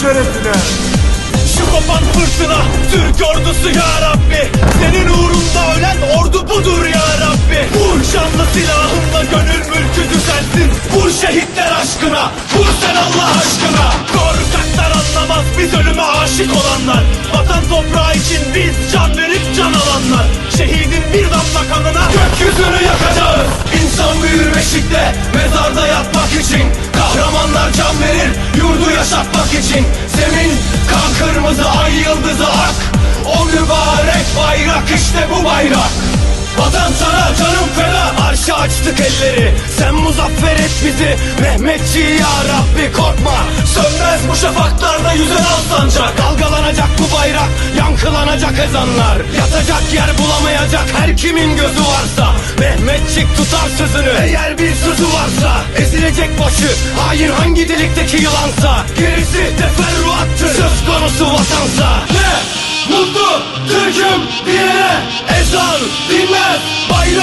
şerefine. Şu kopan fırtına Türk ordusu ya Rabbi. Senin uğrunda ölen ordu budur ya Rabbi. Vur canlı silahınla gönül mülkü düzelsin Vur şehitler aşkına Vur sen Allah aşkına. Korkaklar anlamaz biz ölüme aşık olanlar. Vatan toprağı için yaşatmak için Zemin kan kırmızı ay yıldızı ak. O mübarek bayrak işte bu bayrak. Vatan sana canım feda Arşa açtık elleri. Sen muzaffer et bizi Mehmetçi ya Rabbi korkma. Sönmez bu şafaklarda yüzen al Dalgalanacak bu bayrak Yankılanacak ezanlar. Yatacak yer bulamayacak her kimin gözü varsa. Mehmetçik tutar sözünü Eğer bir sözü varsa Ezilecek başı. Hain hangi delikteki yılansa. Gerisi teferruattır. Söz konusu vatansa. Ne? Mutlu Türk'üm diyene ezan dinmez. Bayrak